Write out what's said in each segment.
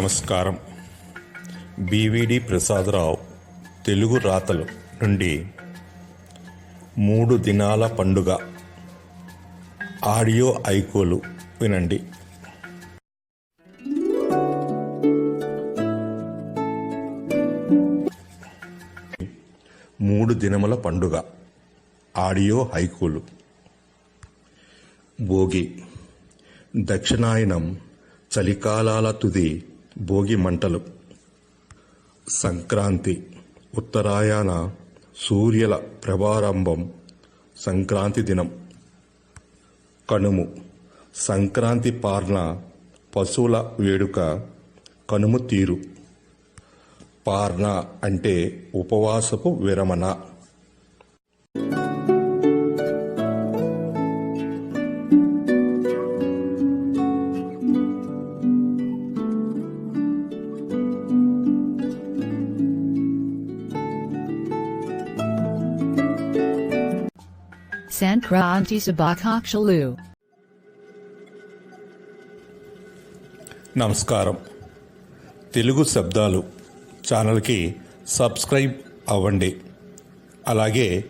నమస్కారం. బీవీడి ప్రసాదరావు తెలుగు రాతలు నుండి మూడు దినాల పండుగ. ఆడియో ఐకోలు వినండి. మూడు దినముల పండుగ. ఆడియో హైకూలు భోగి. దక్షిణాయనం చలికాలాల తుది భోగి మంటలు. సంక్రాంతి ఉత్తరాయణ సూర్యుల ప్రభారంభం సంక్రాంతి దినం. కనుము సంక్రాంతి పార్న పశువుల వేడుక కనుము తీరు. పార్న అంటే ఉపవాసపు విరమణ. Sankranti Sabakakshalu. నమస్కారం. తెలుగు శబ్దాలు ఛానల్కి సబ్స్క్రైబ్ అవ్వండి. అలాగే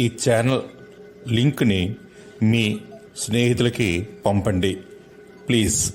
ఈ ఛానల్ లింక్ని మీ స్నేహితులకి పంపండి. ప్లీజ్.